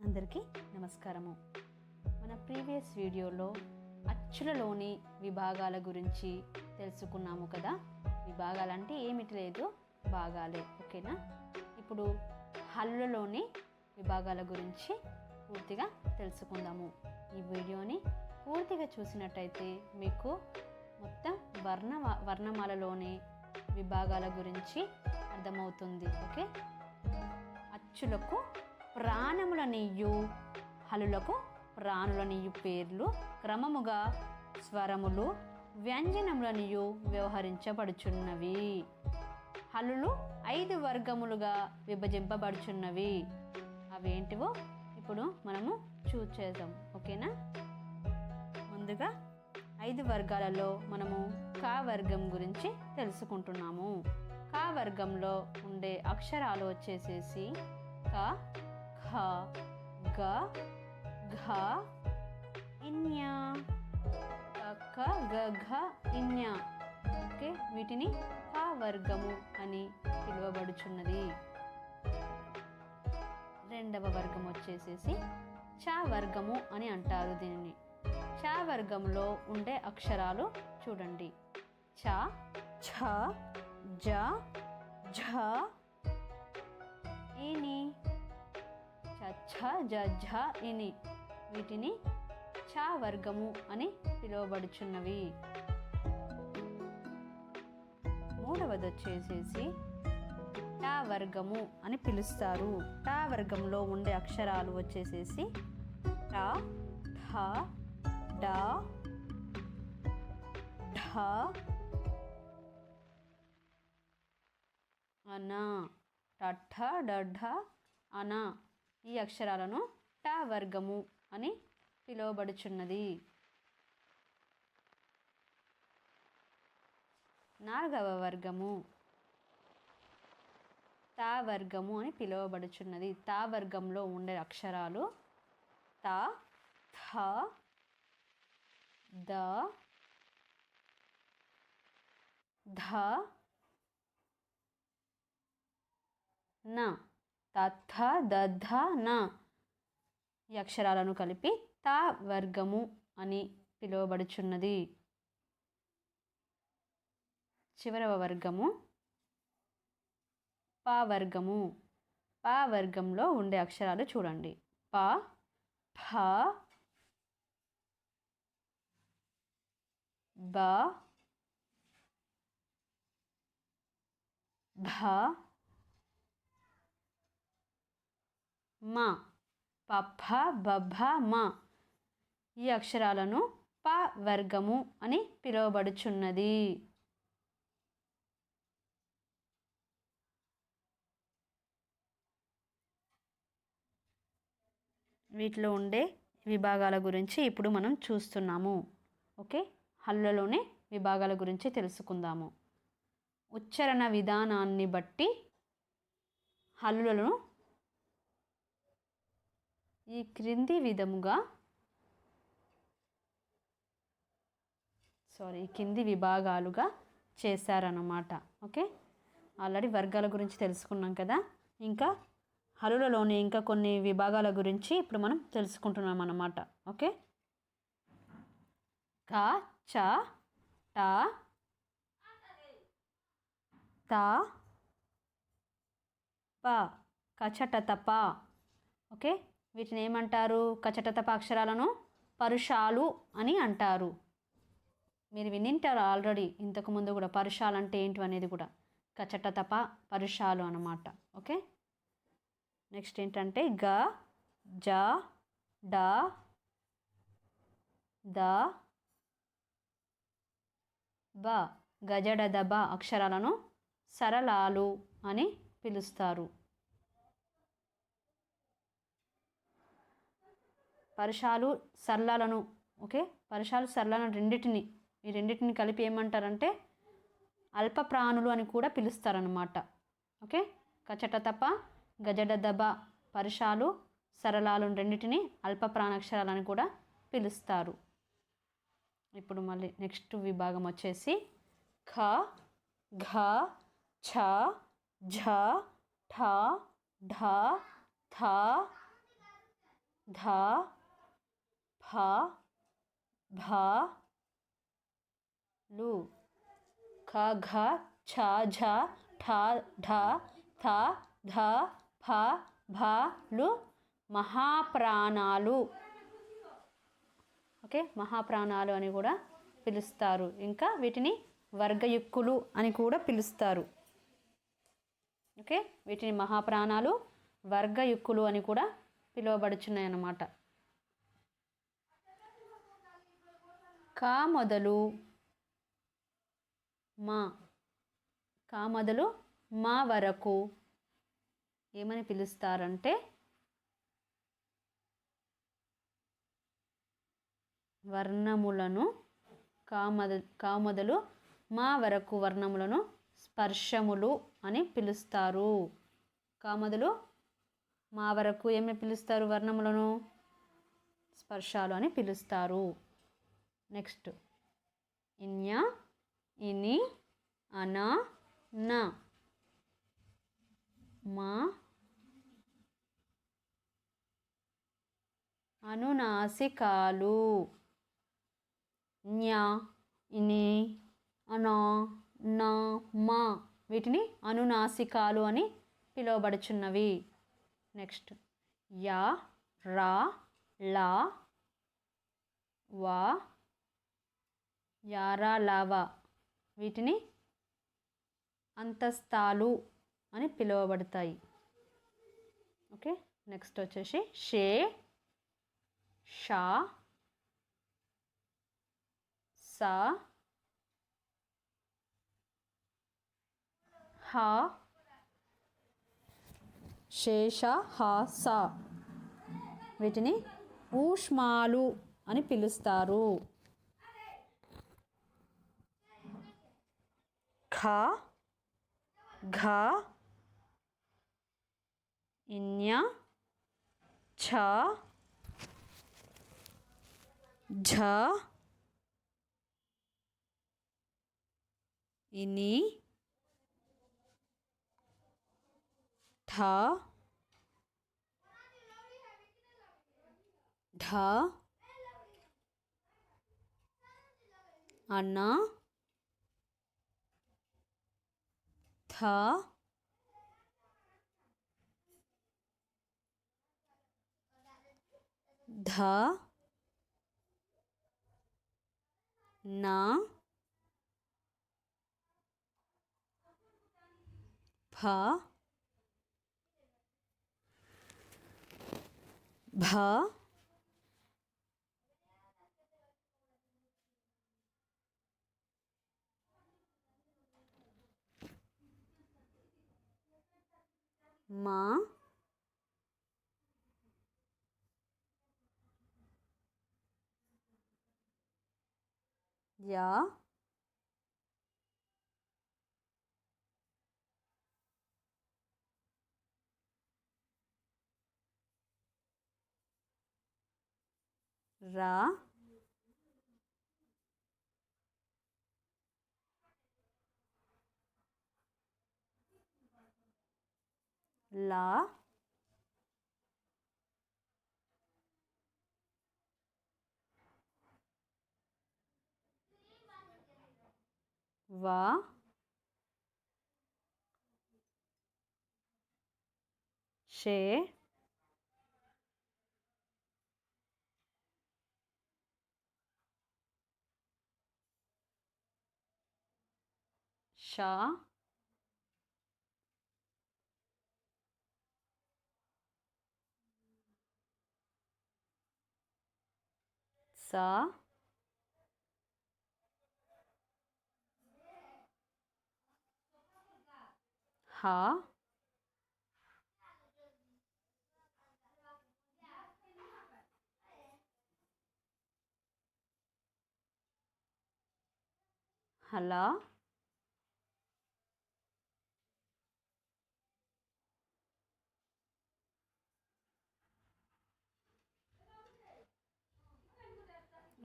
అందరికీ నమస్కారము. మన ప్రీవియస్ వీడియోలో అచ్చులలోని విభాగాల గురించి తెలుసుకున్నాము కదా. విభాగాలు అంటే ఏమిటి లేదు? భాగాలే ఓకేనా? ఇప్పుడు హల్లులలోని విభాగాల గురించి పూర్తిగా తెలుసుకుందాము. ఈ వీడియోని పూర్తిగా చూసినట్టయితే మీకు మొత్తం వర్ణ వర్ణమాలలోని విభాగాల గురించి అర్థమవుతుంది ఓకే? అచ్చులకు ప్రాణములనియు హలులకు ప్రాణులనియు పేర్లు క్రమముగా స్వరములు వ్యంజనములనియు వ్యవహరించబడుచున్నవి. హలులు ఐదు వర్గములుగా విభజింపబడుచున్నవి. అవేంటివో ఇప్పుడు మనము చూస్ ఓకేనా? ముందుగా ఐదు వర్గాలలో మనము కా వర్గం గురించి తెలుసుకుంటున్నాము. కా వర్గంలో ఉండే అక్షరాలు వచ్చేసేసి క ఖ గ ఘ ఇన్య క, గ ఘ ఇన్య ఓకే వీటిని కా వర్గము అని పిలువబడుచున్నది. రెండవ వర్గం వచ్చేసేసి చా వర్గము అని అంటారు దీనిని. చా వర్గంలో ఉండే అక్షరాలు చూడండి. చ ఛ జ ఝ. ఇని చ ఛ జ ఝ ఇని. వీటిని చ వర్గము అని పిలువబడుచున్నవి. మూడవది వచ్చేసేసి టా వర్గము అని పిలుస్తారు. టా వర్గంలో ఉండే అక్షరాలు వచ్చేసేసి టా ఠ డా ఢ అనా. టఠ డఢ అన. ఈ అక్షరాలను టా వర్గము అని పిలువబడుచున్నది. నాలుగవ వర్గము. తా వర్గము అని పిలువబడుచున్నది. తా వర్గంలో ఉండే అక్షరాలు త థ ద ధ న. తథ దధ న ఈ అక్షరాలను కలిపి త వర్గము అని పిలువబడుచున్నది. చివరవ వర్గము పా వర్గము. పా వర్గంలో ఉండే అక్షరాలు చూడండి. ప ఫ బ భ మా. పఫ బభ మా. ఈ అక్షరాలను ప వర్గము అని పిలువబడుచున్నది. వీటిలో ఉండే విభాగాల గురించి ఇప్పుడు మనం చూస్తున్నాము. ఓకే? హల్లులోనే విభాగాల గురించి తెలుసుకుందాము. ఉచ్చారణ విధానాన్ని బట్టి హల్లులను ఈ క్రింది విధముగా సారీ కింది విభాగాలుగా చేశారన్నమాట. ఓకే? ఆల్రెడీ వర్గాల గురించి తెలుసుకున్నాం కదా? ఇంకా హలులలోని ఇంకా కొన్ని విభాగాల గురించి ఇప్పుడు మనం తెలుసుకుంటున్నాం అన్నమాట. ఓకే? క చ ట త ప. కచట తప ఓకే? వీటిని ఏమంటారు? కచటతపాక్షరాలను అక్షరాలను పరుషాలు అని అంటారు. మీరు వినింటారు ఆల్రెడీ. ఇంతకుముందు కూడా పరుషాలు అంటే ఏంటి అనేది కూడా. కచటతప పరుషాలు అన్నమాట. ఓకే? నెక్స్ట్ ఏంటంటే గ జ డ ద బ. గజడ దబ అక్షరాలను సరళాలు అని పిలుస్తారు. పరుషాలు సరళాలను ఓకే? పరుషాలు సరళాలను రెండింటిని ఈ రెండింటిని కలిపి ఏమంటారంటే అల్ప ప్రాణులు అని కూడా పిలుస్తారనమాట ఓకే? కచట తప గజడ దబ పరుషాలు సరళాలు రెండింటిని అల్ప ప్రాణాక్షరాలని కూడా పిలుస్తారు. ఇప్పుడు మళ్ళీ నెక్స్ట్ విభాగం వచ్చేసి ఖ ఘ ఛ ఝ ఠ ఢ థ ధ భ భ లు ఖ ఘ ఛ ఝ ఠ ఢ థ ధ ఫ భ లు మహాప్రాణాలు ఓకే? మహాప్రాణాలు అని కూడా పిలుస్తారు. ఇంకా వీటిని వర్గయుక్కులు అని కూడా పిలుస్తారు. ఓకే? వీటిని మహాప్రాణాలు వర్గయుక్కులు అని కూడా పిలువబడుచున్నాయి అన్నమాట కా మొదలు మా. కా మొదలు మా వరకు ఏమని పిలుస్తారంటే? వర్ణములను కామద కామొదలు మా వరకు వర్ణములను స్పర్శములు అని పిలుస్తారు. కామదులు మా వరకు ఏమి పిలుస్తారు వర్ణములను? స్పర్శాలు అని పిలుస్తారు. నెక్స్ట్. ఇన్య ఇని అన న. మా అనునాసికాలు. న్య ఇని అనా న మా. వీటిని అనునాసికాలు అని పిలువబడుచున్నవి. నెక్స్ట్. యా రా లా వా యారా లావా. వీటిని అంతస్తాలు అని పిలువబడతాయి. ఓకే నెక్స్ట్ వచ్చేసి షే షా సా హా శేష హాస వీటిని ఊష్మాలు అని పిలుస్తారు. ఖ ఘ ఇన్య ఛ ఝ ఇని ఠ ఢ అన్న థ ధ నా ఫ భ మా యా రా లా వా షే షా సా హా హలా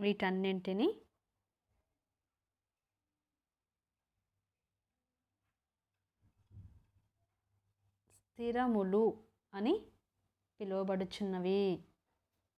వీటన్నింటిని స్థిరములు అని పిలువబడుచున్నవి.